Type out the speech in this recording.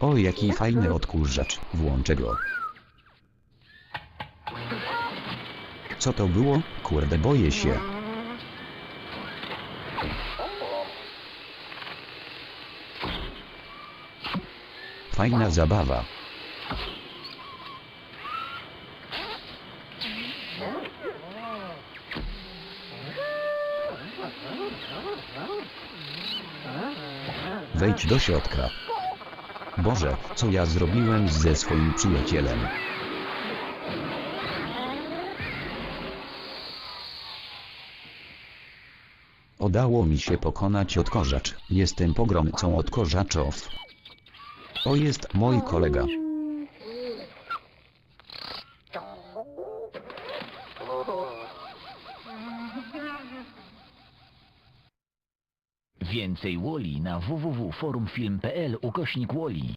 O jaki fajny odkurzacz, włączę go. Co to było? Kurde boję się. Fajna zabawa. Wejdź do środka. Boże, co ja zrobiłem ze swoim przyjacielem? Udało mi się pokonać odkorzacz. Jestem pogromcą odkorzaczów. To jest mój kolega. Więcej Woli na www.forumfilm.pl ukośnik Woli.